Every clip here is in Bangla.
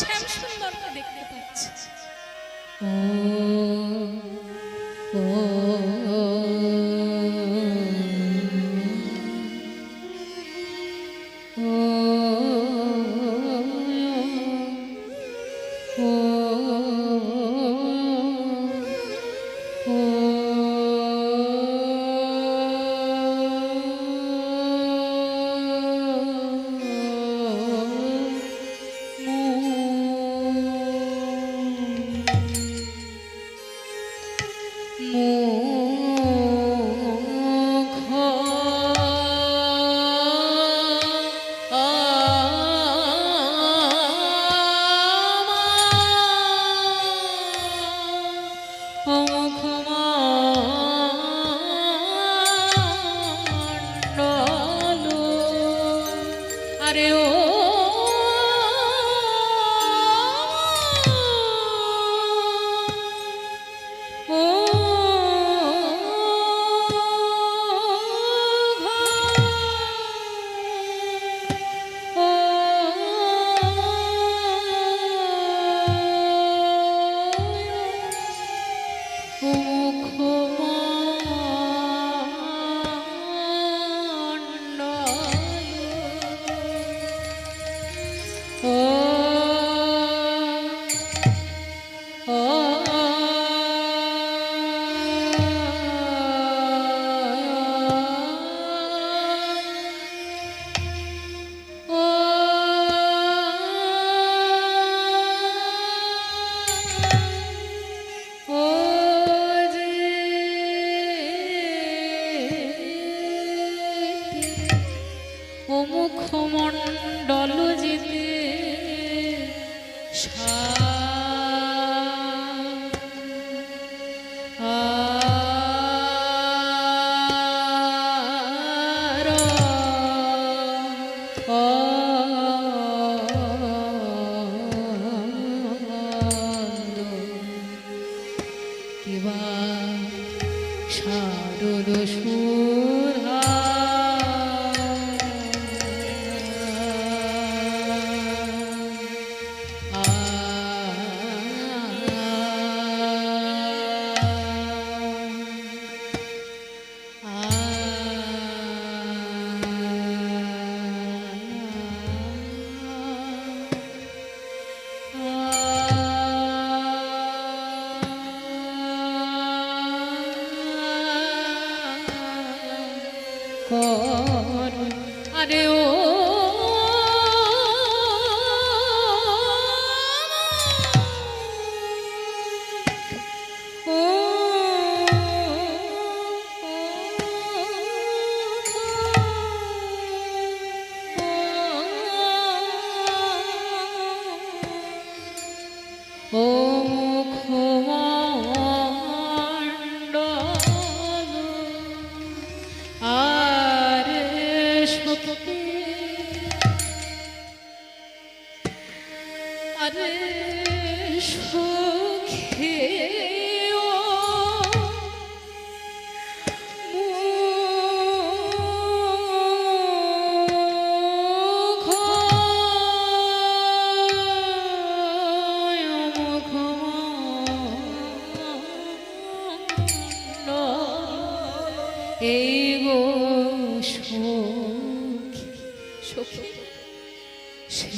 শ্যাম দেখতে পাচ্ছি। ও ও। Oh. কেবা সারল সুর। এই গো সখী সখী সে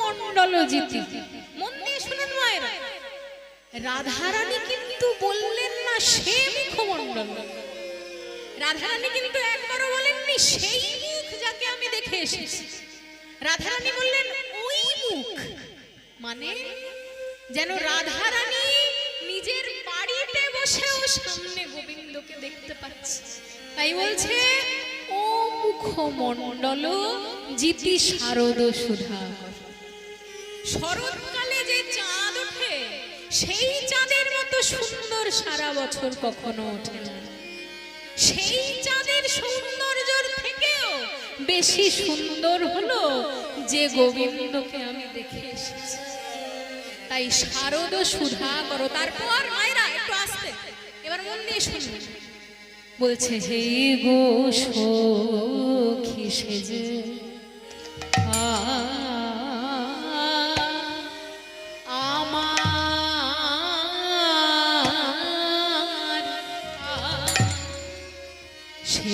মুখমণ্ডল জিতি। মন দিয়ে শুনুন রাধারানী কিন্তু বললেন না, সে মুখমণ্ডল। রাধারানী কিন্তু একবারও বলেননি, সেই মুখ যাকে আমি দেখে এসেছি। রাধারানী বললেন, ওই মুখ। মানে যেন রাধারানী নিজের বাড়িতে বসেও সামনে গোবিন্দকে দেখতে পাচ্ছে। তাই বলছে, ও মুখমণ্ডল, জিতি শারদ সুধা শরৎকালে যে চাঁদ ওঠে, সেই চাঁদের মতো সুন্দর সারা বছর কখনো ওঠে না। সেই চাঁদের সৌন্দর্যের থেকেও বেশি সুন্দর হলো যে গোবিন্দকে আমি দেখে এসেছি। তাই শারদ সুধা করো, তারপর মায়েরা একটু আসতে। এবার মন দিয়ে শুনবে বলছে, হে গো সখী সেজে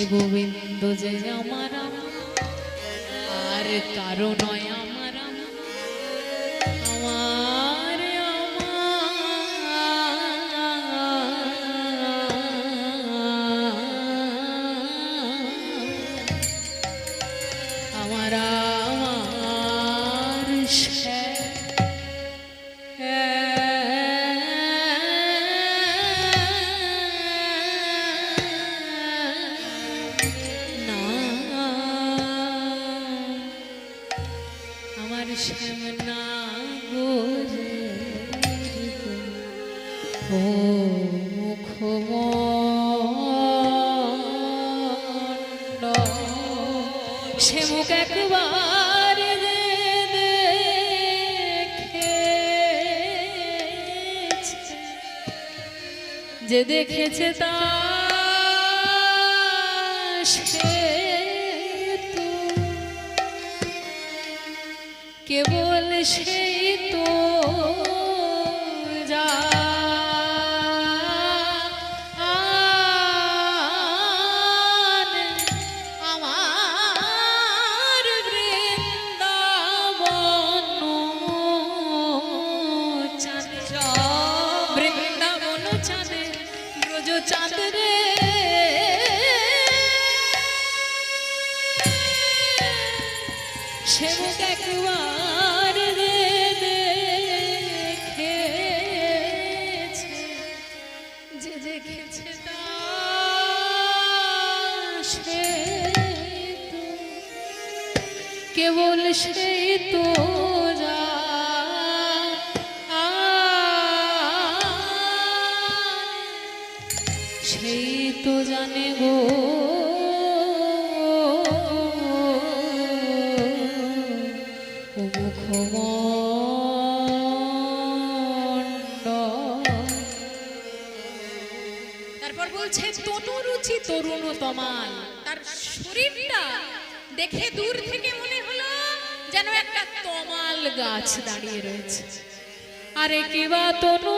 গোবিন্দ যে আমার আর কারও নয় দেখেছে তা। কেবল সেই তো। তমাল তার শরীরটা দেখে দূর থেকে মনে হলো যেন একটা তমাল গাছ দাঁড়িয়ে রয়েছে। আরে কিবা তনু?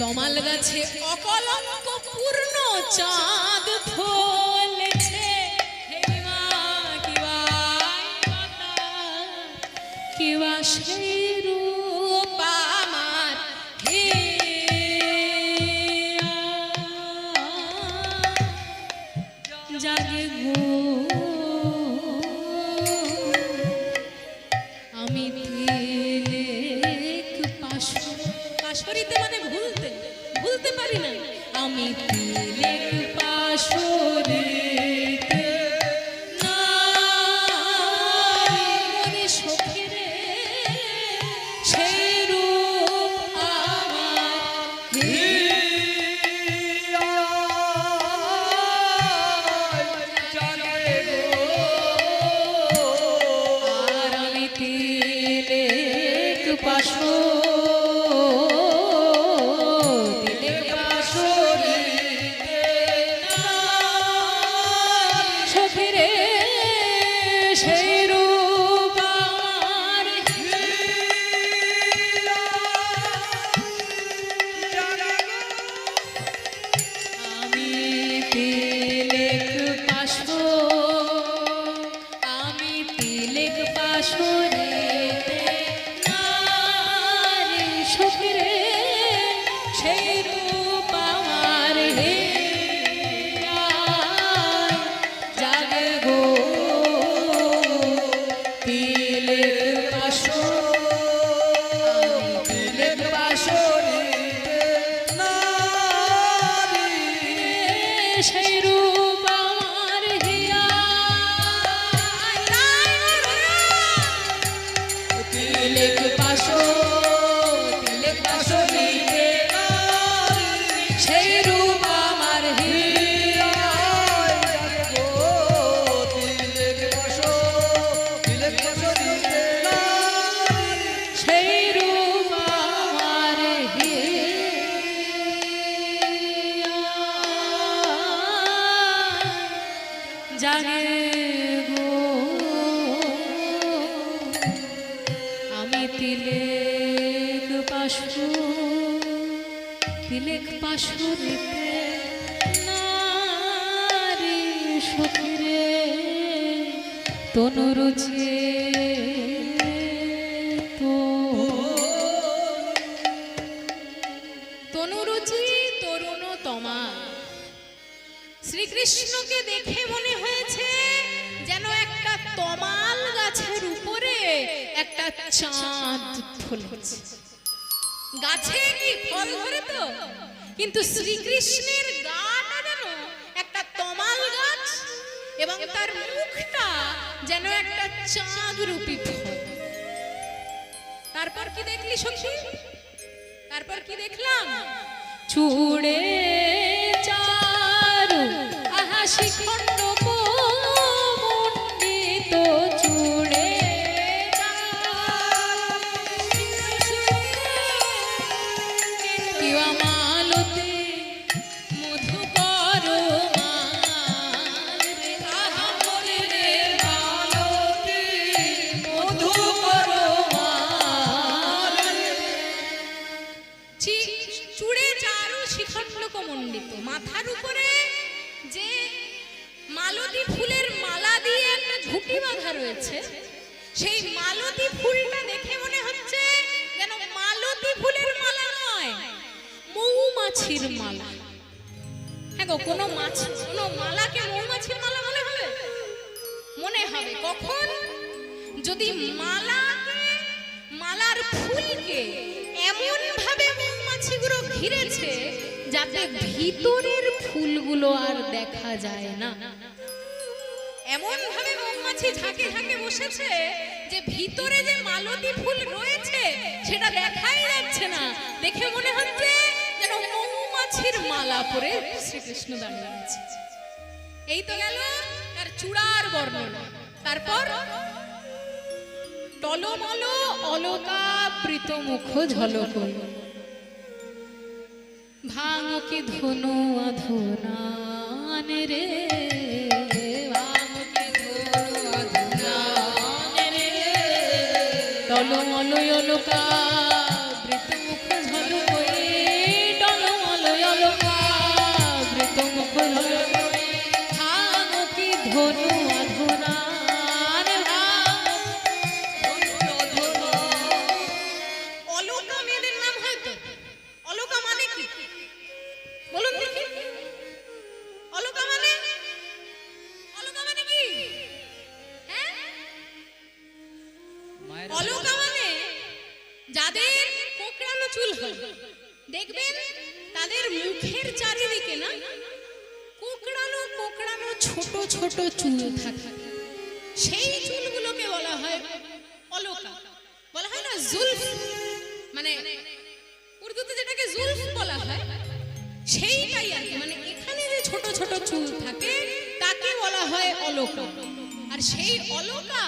তমাল গাছে অকলঙ্ক পূর্ণ চাঁদ ফলেছে। কিবা সেই রূপ সেই রূপ সখীরে তনুরুচে তনুরুচি শ্রীকৃষ্ণকে দেখে মনে হয়েছে যেন একটা তমাল গাছের উপরে একটা চাঁদ ফুলেছে। গাছে কি ফল ধরে তো কিন্তু শ্রীকৃষ্ণের এবার মুখটা যেন একটা চাঁদ রূপী তারপর কি দেখলি সখী? তারপর কি দেখলাম? ছুড়ে চারু আহা শিখণ্ড হবে। কখন? যদি মালাকে মালার ফুলকে এমন ভাবে মৌমাছিগুলো ঘিরেছে যাতে ভিতরের ফুলগুলো আর দেখা যায় না। এমন ভাবে মৌমাছি ঝাঁকে ঝাঁকে বসেছে যে ভিতরে যে মালতী ফুল রয়েছে, সেটা দেখাই যাচ্ছে না। দেখে মনে হচ্ছে যেন মৌমাছির মালা পরে শ্রীকৃষ্ণ দাঁড়িয়ে আছে এই তো গেল তার চূড়ার বর্ণনা। তারপর? টলমল প্রীত মুখ ঝলক ভাঙকে ধনু অধুনান রে। টলমল অলকাবৃত অলকা। আর সেই অলকা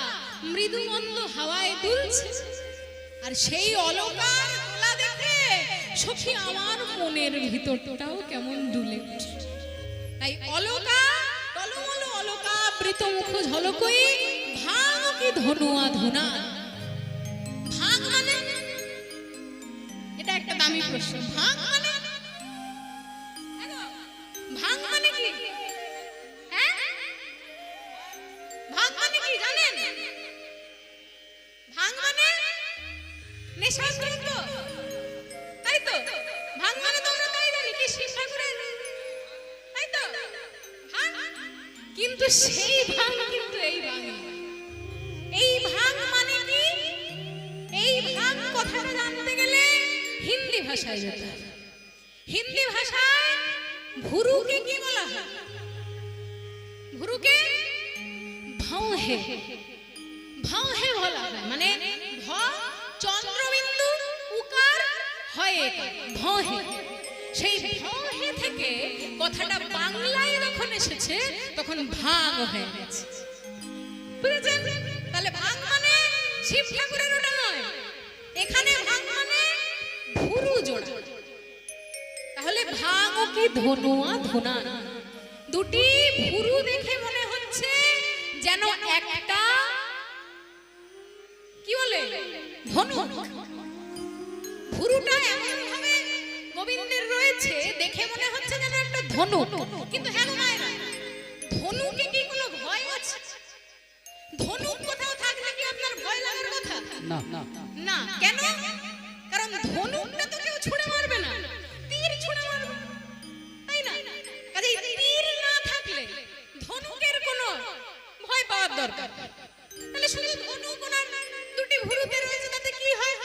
মৃদুমন্দ হাওয়ায় দুলছে। আর সেই অলকার দেখে সখী আমার মনের ভিতরটাও কেমন দুলে। তাই অলকা টলমল অলকা বৃত মুখ ঝলকই ভাঙ কি ধনুয়া ধুনা। ভাঙ মানে? এটা একটা দামি প্রশ্ন। ভাঙ ভাঙ মানে? নেশার দ্রব্য তাই তো? ভাঙ মানে তোমরা তাই জানি কি শিক্ষা করে তাই তো? কিন্তু সেই ভাঙ কিন্তু এই ভাঙ। এই ভাঙ মানে কি? এই ভাঙ কথাটা জানতে গেলে হিন্দি ভাষায় যেতে হিন্দি ভাষায় ভুরুকে কি বলা হয়? ভুরুকে ভাঁহে ভাঁহে বলা হয় মানে ভ চন্দ্রবিন্দু উকার হয় একার, ভঁহে। সেই ভঁহে থেকে কথাটা বাংলায় যখন এসেছে তখন ভাগ হয়ে গেছে। বুঝেছেন? তাহলে ভাগ মানে শিব ঠাকুরের ওটা নয়। এখানে ভাগ মানে ভুরু জোড়া। তাহলে ভাগ কি ধনুয়া ধুনা? দুটি ভুরু দেখে মনে হচ্ছে যেন একটা কি বলে ধনু ভুরুটা এমন ভাবে গোবিন্দের রয়েছে দেখে মনে হচ্ছে যেন একটা ধনু। কিন্তু হ্যাঁ মায়েরা ধনুকে কি কোনো ভয় আছে? ধনুক কোথাও থাকলে কি আপনার ভয় লাগার কথা? না না। না কেন? কারণ ধনুকটা তো কেউ ছুঁড়ে মারবে না তীর ছুঁড়ে মারবে। তাই না? কাজেই তীর না থাকলে ধনুকের কোনো ভয় পাওয়ার দরকার। তাহলে শুধু ধনুক ওনার দুটি ভুরুতে রয়েছে, তাতে কি হয়?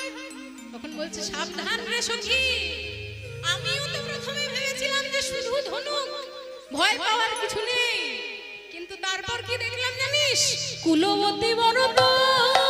তখন বলছে, সাবধান রে সখী। আমিও তো প্রথমে ভেবেছিলাম যে শুধু ধনুক, ভয় পাওয়ার কিছু নেই। কিন্তু তারপর কি দেখলাম জানিস? কুলবতী বড় বিমোচন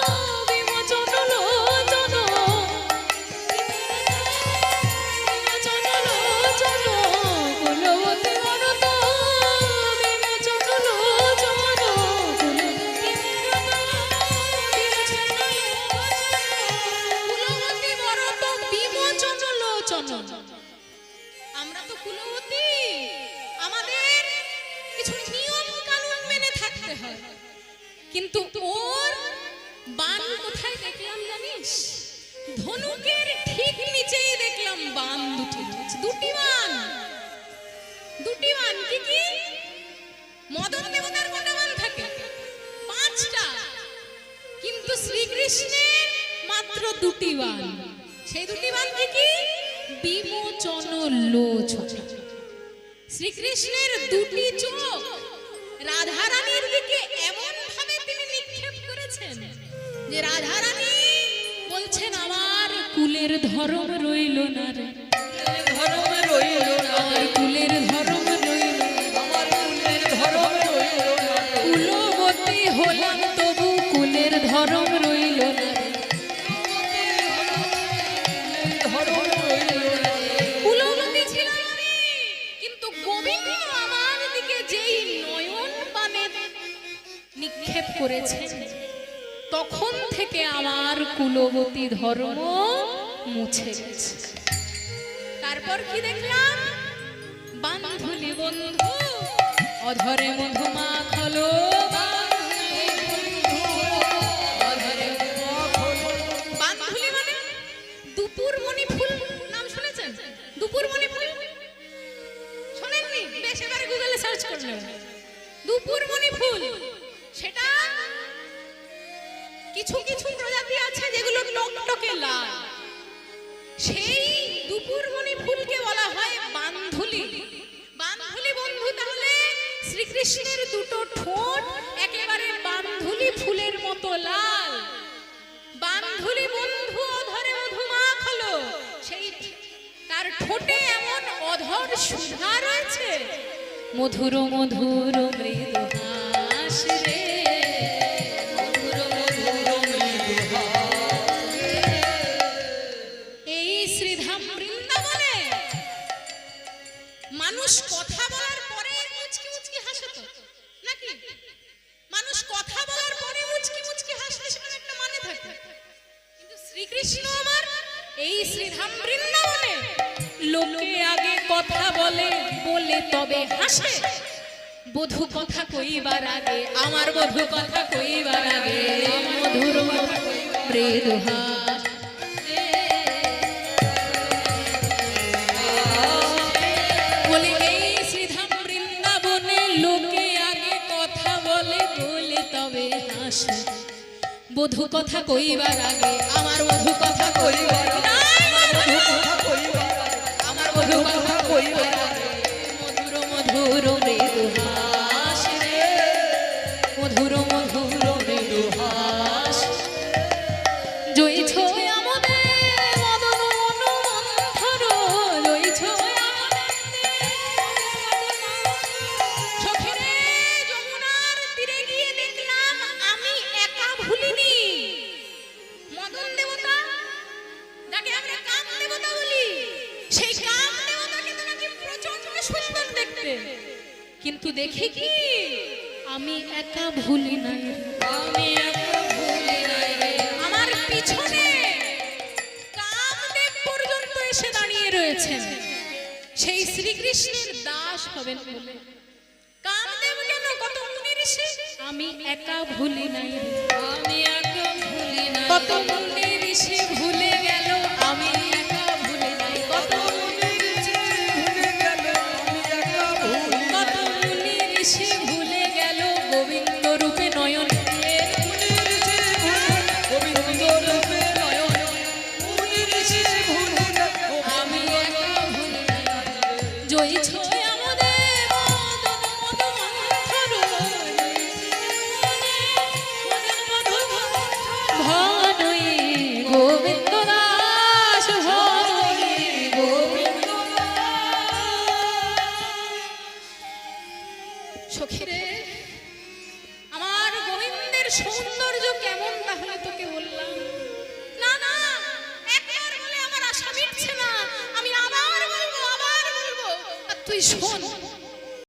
কি কি? মদন দেবতার বান থাকে। পাঁচটা। কিন্তু শ্রীকৃষ্ণের মাত্র দুটি বান সেই দুটি বান কি কি? বিমোচন লোচন শ্রীকৃষ্ণের দুটি চোখ। রাধারানীর দিকে এমন ভাবে তিনি নিক্ষেপ করেছেন যে রাধারানী বলছেন আমার কুলের ধর্ম রইল না রে। ধর্ম রইল না কুলের ধর্ম যেই নয়ন বানে নিক্ষেপ করেছে। তখন থেকে আমার কুলবতী ধর্ম মুছে গেছে। তারপর কি দেখলাম? বান্ধুলি বন্ধু, অধরে মধু মাখলো দুপুর ফুল সেটা কিছু কিছু প্রজাতি আছে যেগুলো টকটকে লাল। সেই দুপুরমণি ফুলকে বলা হয় বান্ধুলি। বান্ধুলি বন্ধু তাহলে শ্রীকৃষ্ণের দুটো ঠোঁট একেবারে বান্ধুলি ফুলের মতো লাল। বান্ধুলি বন্ধু অধরে মধু মাখালো সেই তার ঠোঁটে এমন অধর সুধা রয়েছে মধুর মধুর মৃদু হাস রে। মধুর মধুর এই শ্রীধাম বৃন্দাবনে মানুষ কথা বলার পরে মুচকি মুচকি হাসে তো, নাকি? মানুষ কথা বলার পরে মুচকি মুচকি হাসলে সেখানে একটা মানে থাকে। কিন্তু শ্রীকৃষ্ণ আমার এই শ্রীধাম বৃন্দাবনে, লোকে আগে কথা বলে বলে তবে হাসে বধু কথা কইবার আগে, আমার বধু কথা কইবার আগে মধুর বধু কথা কইবার আগে, আমার বধু কথা কইবার আমার বধূ কথা কইবার আমার বধু কথা কইবার আগে মধুর মধুর হবেন বলে কামদেব কেন কত মুনি ঋষি আমি একা ভুলি নাই। আমি একা ভুলি নাই। কত